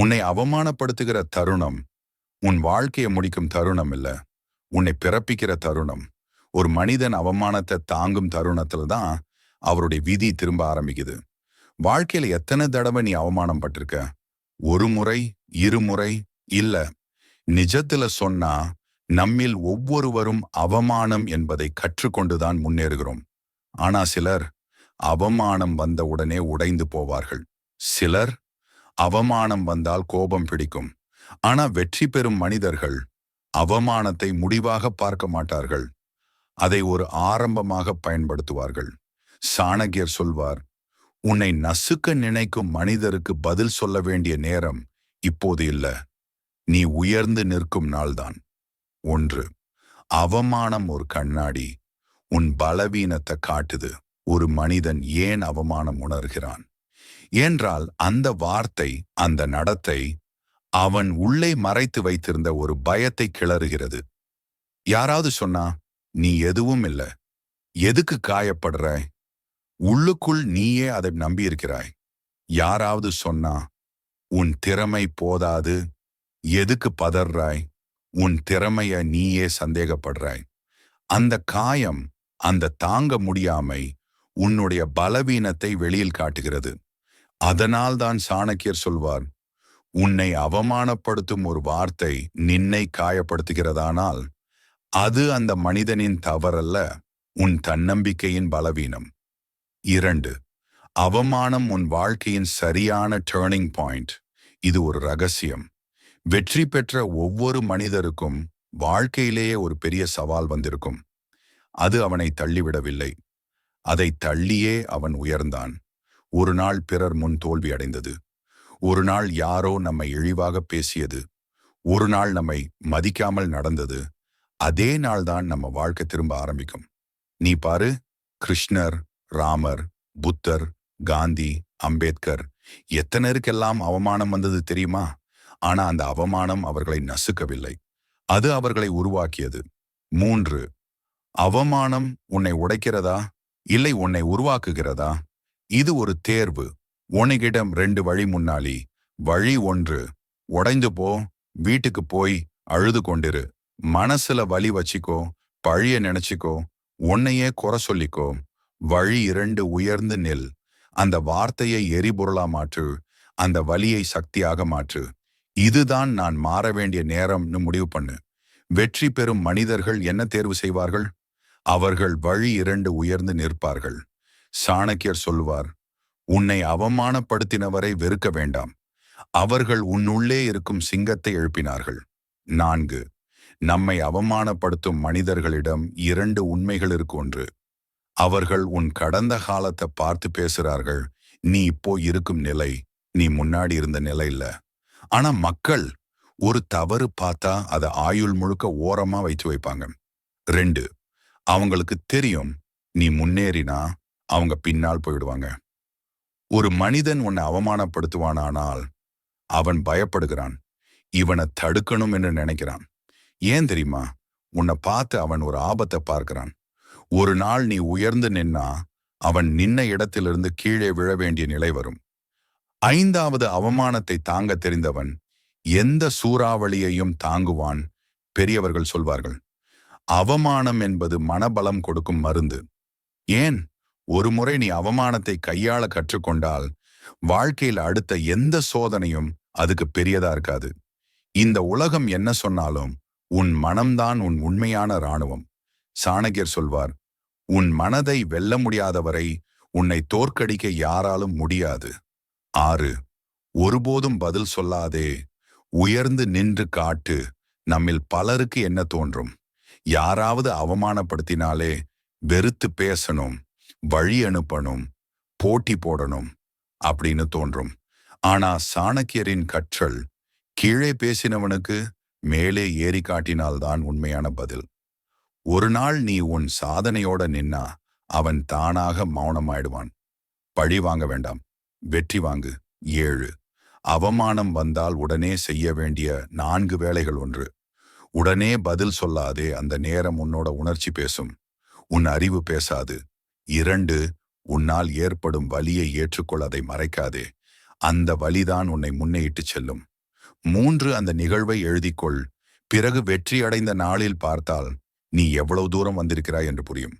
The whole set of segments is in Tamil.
உன்னை அவமானப்படுத்துகிற தருணம் உன் வாழ்க்கையை முடிக்கும் தருணம் இல்ல. உன்னை பிறப்பிக்கிற தருணம். ஒரு மனிதன் அவமானத்தை தாங்கும் தருணத்துல தான் அவருடைய விதி திரும்ப ஆரம்பிக்குது. வாழ்க்கையில எத்தனை தடவை நீ அவமானம் பட்டிருக்க ஒரு முறை இருமுறை இல்ல. நிஜத்துல சொன்னா நம்மில் ஒவ்வொருவரும் அவமானம் என்பதை கற்றுக்கொண்டுதான் முன்னேறுகிறோம். ஆனா சிலர் அவமானம் வந்தவுடனே உடைந்து போவார்கள். சிலர் அவமானம் வந்தால் கோபம் பிடிக்கும். ஆனா வெற்றி பெறும் மனிதர்கள் அவமானத்தை முடிவாக பார்க்க மாட்டார்கள். அதை ஒரு ஆரம்பமாக பயன்படுத்துவார்கள். சாணகியர் சொல்வார் உன்னை நசுக்க நினைக்கும் மனிதருக்கு பதில் சொல்ல வேண்டிய நேரம் இப்போது இல்ல. நீ உயர்ந்து நிற்கும் நாள்தான். ஒன்று அவமானம் ஒரு கண்ணாடி. உன் பலவீனத்தை காட்டுது. ஒரு மனிதன் ஏன் அவமானம் உணர்கிறான்? என்றால் அந்த வார்த்தை அந்த நடத்தை அவன் உள்ளே மறைத்து வைத்திருந்த ஒரு பயத்தை கிளறுகிறது. யாராவது சொன்னா நீ எதுவும் இல்ல. எதுக்கு காயப்படுறாய் உள்ளுக்குள் நீயே அதை நம்பியிருக்கிறாய். யாராவது சொன்னா உன் திறமை போதாது. எதுக்கு பதறாய் உன் திறமைய நீயே சந்தேகப்படுறாய். அந்த காயம் அந்த தாங்க முடியாமை உன்னுடைய பலவீனத்தை வெளியில் காட்டுகிறது. அதனால்தான் சாணக்கியர் சொல்வார் உன்னை அவமானப்படுத்தும் ஒரு வார்த்தை நின்னை காயப்படுத்துகிறதானால் அது அந்த மனிதனின் தவறல்ல உன் தன்னம்பிக்கையின் பலவீனம். இரண்டு அவமானம் உன் வாழ்க்கையின் சரியான டேர்னிங் பாயிண்ட் இது ஒரு ரகசியம். வெற்றி பெற்ற ஒவ்வொரு மனிதருக்கும் வாழ்க்கையிலேயே ஒரு பெரிய சவால் வந்திருக்கும். அது அவனை தள்ளிவிடவில்லை. அதை தள்ளியே அவன் உயர்ந்தான். ஒரு நாள் பிறர் முன் தோல்வி அடைந்தது. ஒரு நாள் யாரோ நம்மை இழிவாக பேசியது. ஒரு நாள் நம்மை மதிக்காமல் நடந்தது. அதே நாள் தான் நம்ம வாழ்க்கை திரும்ப ஆரம்பிக்கும். நீ பாரு கிருஷ்ணர் ராமர் புத்தர் காந்தி அம்பேத்கர் எத்தனருக்கெல்லாம் அவமானம் வந்தது தெரியுமா? ஆனா அந்த அவமானம் அவர்களை நசுக்கவில்லை. அது அவர்களை உருவாக்கியது. மூன்று அவமானம் உன்னை உடைக்கிறதா? இல்லை உன்னை உருவாக்குகிறதா? இது ஒரு தேர்வு. உனகிடம் ரெண்டு வழி முன்னாளி வழி ஒன்று உடைந்து போ வீட்டுக்கு போய் அழுது கொண்டிரு. மனசுல வலி வச்சிக்கோ பழிய நினைச்சிக்கோ உன்னையே குறை சொல்லிக்கோ. வழி இரண்டு உயர்ந்து நெல். அந்த வார்த்தையை எரிபொருளா மாற்று. அந்த வலியை சக்தியாக மாற்று. இதுதான் நான் மாற வேண்டிய நேரம்னு முடிவு பண்ணு. வெற்றி பெறும் மனிதர்கள் என்ன தேர்வு செய்வார்கள்? அவர்கள் வழி இரண்டு உயர்ந்து நிற்பார்கள். சாணக்கியர் சொல்வார் உன்னை அவமானப்படுத்தினவரை வெறுக்க வேண்டாம். அவர்கள் உன்னுள்ளே இருக்கும் சிங்கத்தை எழுப்பினார்கள். நான்கு நம்மை அவமானப்படுத்தும் மனிதர்களிடம் இரண்டு உண்மைகள் இருக்கு ஒன்று. அவர்கள் உன் கடந்த காலத்தை பார்த்து பேசுறார்கள் நீ இப்போ இருக்கும் நிலை நீ முன்னாடி இருந்த நிலை இல்ல. ஆனா மக்கள் ஒரு தவறு பார்த்தா அதை ஆயுள் முழுக்க ஓரமா வைத்து வைப்பாங்க. ரெண்டு அவங்களுக்கு தெரியும் நீ முன்னேறினா அவங்க பின்னால் போயிடுவாங்க. ஒரு மனிதன் உன்னை அவமானப்படுத்துவானானால் அவன் பயப்படுகிறான். இவனை தடுக்கணும் என்று நினைக்கிறான். ஏன் தெரியுமா? உன்னை பார்த்து அவன் ஒரு ஆபத்தை பார்க்கிறான். ஒரு நாள் நீ உயர்ந்து நின்னா அவன் நின்ன இடத்திலிருந்து கீழே விழ வேண்டிய நிலை வரும். ஐந்தாவது அவமானத்தை தாங்க தெரிந்தவன் எந்த சூறாவளியையும் தாங்குவான் பெரியவர்கள் சொல்வார்கள். அவமானம் என்பது மனபலம் கொடுக்கும் மருந்து. ஏன்? ஒரு முறை நீ அவமானத்தை கையாள கற்றுக்கொண்டால் வாழ்க்கையில் அடுத்த எந்த சோதனையும் அதுக்கு பெரியதா இருக்காது. இந்த உலகம் என்ன சொன்னாலும் உன் மனம்தான் உன் உண்மையான இராணுவம். சாணகியர் சொல்வார் உன் மனதை வெல்ல முடியாதவரை உன்னை தோற்கடிக்க யாராலும் முடியாது. ஆறு ஒருபோதும் பதில் சொல்லாதே. உயர்ந்து நின்று காட்டு. நம்மில் பலருக்கு என்ன தோன்றும்? யாராவது அவமானப்படுத்தினாலே வெறுத்து பேசணும். வழி அனுப்பணும் போட்டி போடணும் அப்படின்னு தோன்றும். ஆனா சாணக்கியரின் கற்றல் கீழே பேசினவனுக்கு மேலே ஏறி காட்டினால்தான் உண்மையான பதில். ஒரு நாள் நீ உன் சாதனையோட நின்னா அவன் தானாக மௌனமாயிடுவான். பழி வாங்க வேண்டாம் வெற்றி வாங்கு ஏழு. அவமானம் வந்தால் உடனே செய்ய வேண்டிய நான்கு வேலைகள் ஒன்று. உடனே பதில் சொல்லாதே அந்த நேரம் உன்னோட உணர்ச்சி பேசும். உன் அறிவு பேசாது. இரண்டு உன்னால் ஏற்படும் வலியை ஏற்றுக்கொள் அதை மறைக்காதே. அந்த வழிதான் உன்னை முன்னே இட்டுச் செல்லும். மூன்று அந்த நிகழ்வை எழுதிக்கொள். பிறகு வெற்றி அடைந்த நாளில் பார்த்தால் நீ எவ்வளவு தூரம் வந்திருக்கிறாய் என்று புரியும்.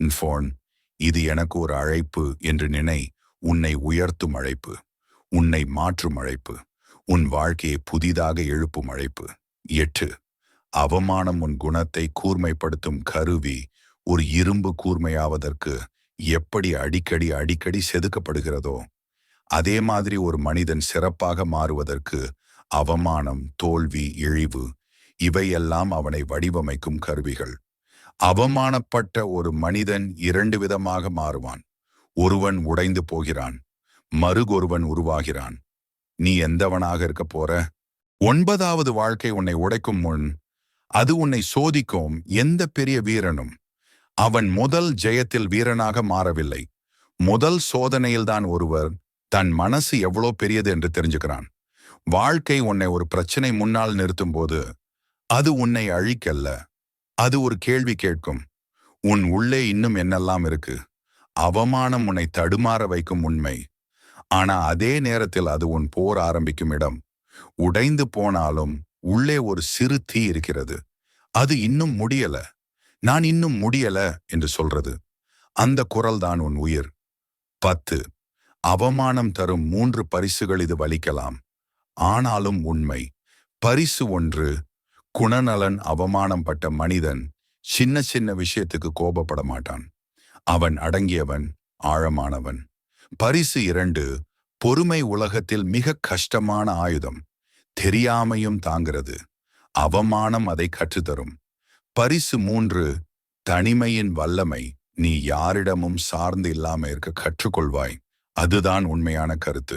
ஃபோன் இது எனக்கு ஒரு அழைப்பு என்று நினை உன்னை உயர்த்தும் அழைப்பு. உன்னை மாற்றும் அழைப்பு. உன் வாழ்க்கையை புதிதாக எழுப்பும் அழைப்பு. எட்டு அவமானம் உன் குணத்தை கூர்மைப்படுத்தும் கருவி. ஒரு இரும்பு கூர்மையாவதற்கு எப்படி அடிக்கடி அடிக்கடி செதுக்கப்படுகிறதோ அதே மாதிரி ஒரு மனிதன் சிறப்பாக மாறுவதற்கு அவமானம் தோல்வி இழிவு இவையெல்லாம் அவனை வடிவமைக்கும் கருவிகள். அவமானப்பட்ட ஒரு மனிதன் இரண்டு விதமாக மாறுவான். ஒருவன் உடைந்து போகிறான் மறுகொருவன் உருவாகிறான். நீ எந்தவனாக இருக்க போற? ஒன்பதாவது வாழ்க்கை உன்னை உடைக்கும் முன் அது உன்னை சோதிக்கும் எந்த பெரிய வீரனும் அவன் முதல் ஜெயத்தில் வீரனாக மாறவில்லை. முதல் சோதனையில்தான் ஒருவர் தன் மனசு எவ்வளோ பெரியது என்று தெரிஞ்சுக்கிறான். வாழ்க்கை உன்னை ஒரு பிரச்சனை முன்னால் நிறுத்தும் போது அது உன்னை அழிக்கல்ல. அது ஒரு கேள்வி கேட்கும். உன் உள்ளே இன்னும் என்னெல்லாம் இருக்கு? அவமானம் உன்னை தடுமாற வைக்கும் உண்மை. ஆனா அதே நேரத்தில் அது உன் போர் ஆரம்பிக்கும் இடம். உடைந்து போனாலும் உள்ளே ஒரு சிறு தீ இருக்கிறது. அது இன்னும் முடியல. நான் இன்னும் முடியல என்று சொல்றது. அந்த குரல் தான் உன் உயிர். பத்து. அவமானம் தரும் மூன்று பரிசுகள் இது வலிக்கலாம். ஆனாலும் உண்மை. பரிசு ஒன்று. குணநலன் அவமானம் பட்ட மனிதன் சின்ன சின்ன விஷயத்துக்கு கோபப்பட மாட்டான். அவன் அடங்கியவன் ஆழமானவன். பரிசு இரண்டு. பொறுமை உலகத்தில் மிக கஷ்டமான ஆயுதம். தெரியாமையும் தாங்கிறது. அவமானம் அதை கற்றுத்தரும். பரிசு மூன்று தனிமையின் வல்லமை நீ யாரிடமும் சார்ந்து இல்லாம இருக்க கற்றுக்கொள்வாய். அதுதான் உண்மையான கருத்து.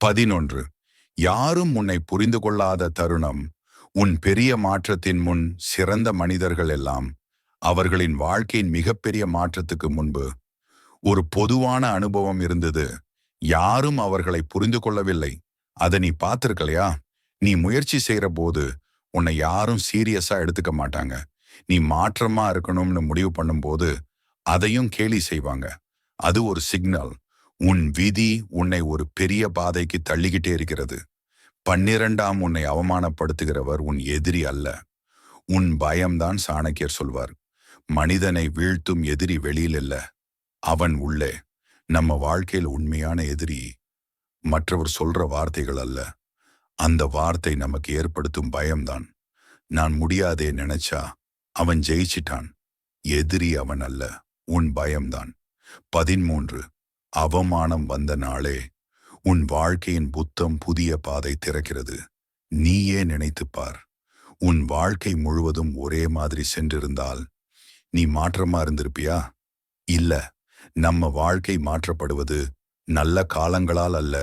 பதினொன்று யாரும் உன்னை புரிந்து கொள்ளாத தருணம் உன் பெரிய மாற்றத்தின் முன் சிறந்த மனிதர்கள் எல்லாம் அவர்களின் வாழ்க்கையின் மிகப்பெரிய மாற்றத்துக்கு முன்பு. ஒரு பொதுவான அனுபவம் இருந்தது. யாரும் அவர்களை புரிந்து கொள்ளவில்லை. அதை நீ பார்த்திருக்கலையா? நீ முயற்சி செய்யற போது உன்னை யாரும் சீரியஸா எடுத்துக்க மாட்டாங்க. நீ மாற்றமா இருக்கணும்னு முடிவு பண்ணும்போது அதையும் கேலி செய்வாங்க. அது ஒரு சிக்னல். உன் விதி உன்னை ஒரு பெரிய பாதைக்கு தள்ளிக்கிட்டே இருக்கிறது. பன்னிரண்டாம் உன்னை அவமானப்படுத்துகிறவர் உன் எதிரி அல்ல. உன் பயம்தான் சாணக்கியர் சொல்வார். மனிதனை வீழ்த்தும் எதிரி வெளியில் இல்ல. அவன் உள்ளே. நம்ம வாழ்க்கையில் உண்மையான எதிரி மற்றவர் சொல்ற வார்த்தைகள் அல்ல. அந்த வார்த்தை நமக்கு ஏற்படுத்தும் பயம்தான். நான் முடியாதே நினைச்சா அவன் ஜெயிச்சிட்டான். எதிரி அவன் அல்ல உன் பயம்தான். பதிமூன்று அவமானம் வந்த நாளே உன் வாழ்க்கையின் புத்தம் புதிய பாதை திறக்கிறது. நீயே நினைத்துப்பார் உன் வாழ்க்கை முழுவதும் ஒரே மாதிரி சென்றிருந்தால் நீ மாற்றமா இருந்திருப்பியா? இல்ல நம்ம வாழ்க்கை மாற்றப்படுவது நல்ல காலங்களால் அல்ல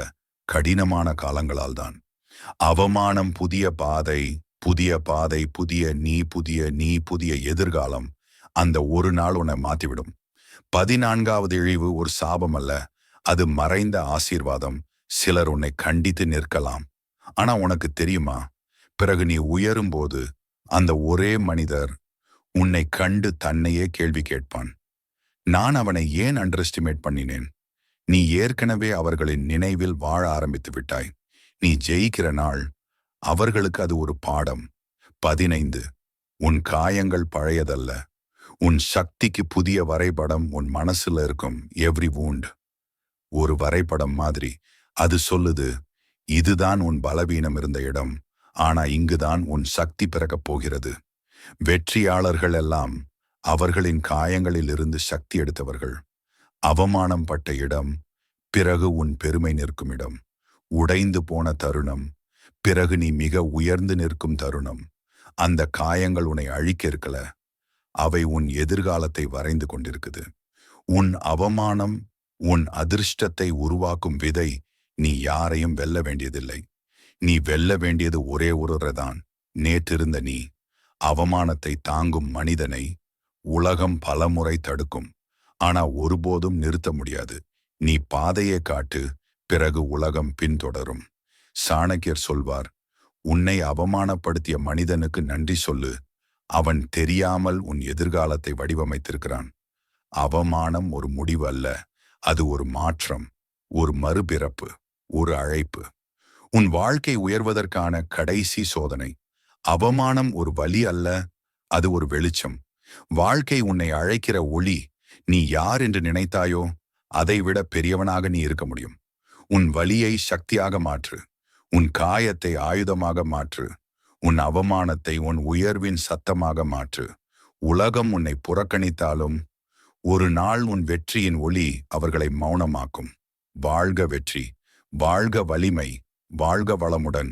கடினமான காலங்களால் தான். அவமானம் புதிய பாதை புதிய பாதை புதிய நீ புதிய நீ புதிய எதிர்காலம் அந்த ஒரு நாள் உன்னை மாத்திவிடும். பதினான்காவது இழிவு ஒரு சாபம் அல்ல அது மறைந்த ஆசீர்வாதம். சிலர் உன்னை கண்டித்து நிற்கலாம். ஆனா உனக்கு தெரியுமா? பிறகு நீ உயரும்போது அந்த ஒரே மனிதர் உன்னை கண்டு தன்னையே கேள்வி கேட்பான். நான் அவனை ஏன் அண்டர் எஸ்டிமேட் பண்ணினேன்? நீ ஏற்கனவே அவர்களின் நினைவில் வாழ ஆரம்பித்து விட்டாய். நீ ஜெயிக்கிற நாள் அவர்களுக்கு அது ஒரு பாடம். பதினைந்து உன் காயங்கள் பழையதல்ல. உன் சக்திக்கு புதிய வரைபடம் உன் மனசுல இருக்கும் எவ்ரி வூண்ட் ஒரு வரைபடம் மாதிரி. அது சொல்லுது இதுதான் உன் பலவீனம் இருந்த இடம். ஆனா இங்குதான் உன் சக்தி பிறக்கப் போகிறது. வெற்றியாளர்கள் எல்லாம் அவர்களின் காயங்களில் இருந்து சக்தி எடுத்தவர்கள். அவமானம் பட்ட இடம் பிறகு உன் பெருமை நிற்கும் இடம். உடைந்து போன தருணம் பிறகு நீ மிக உயர்ந்து நிற்கும் தருணம். அந்த காயங்கள் உன்னை அழிக்க இருக்கல அவை உன் எதிர்காலத்தை வரைந்து கொண்டிருக்குது. உன் அவமானம் உன் அதிர்ஷ்டத்தை உருவாக்கும் விதை நீ யாரையும் வெல்ல வேண்டியதில்லை. நீ வெல்ல வேண்டியது ஒரே ஒருவரைதான். நேற்றிருந்த நீ. அவமானத்தை தாங்கும் மனிதனை உலகம் பலமுறை தடுக்கும். ஆனா ஒருபோதும் நிறுத்த முடியாது. நீ பாதையை காட்டு பிறகு உலகம் பின்தொடரும். சாணக்கியர் சொல்வார் உன்னை அவமானப்படுத்திய மனிதனுக்கு நன்றி சொல்லு. அவன் தெரியாமல் உன் எதிர்காலத்தை வடிவமைத்திருக்கிறான். அவமானம் ஒரு முடிவு அல்ல அது ஒரு மாற்றம் ஒரு மறுபிறப்பு ஒரு அழைப்பு. உன் வாழ்க்கை உயர்வதற்கான கடைசி சோதனை. அவமானம் ஒரு வலி அல்ல அது ஒரு வெளிச்சம். வாழ்க்கை உன்னை அழைக்கிற ஒளி நீ யார் என்று நினைத்தாயோ அதைவிட பெரியவனாக நீ இருக்க முடியும். உன் வலியை சக்தியாக மாற்று. உன் காயத்தை ஆயுதமாக மாற்று. உன் அவமானத்தை உன் உயர்வின் சத்தமாக மாற்று. உலகம் உன்னை புறக்கணித்தாலும் ஒரு நாள் உன் வெற்றியின் ஒளி அவர்களை மௌனமாக்கும். வாழ்க வெற்றி. வாழ்க வலிமை. வாழ்க வளமுடன்.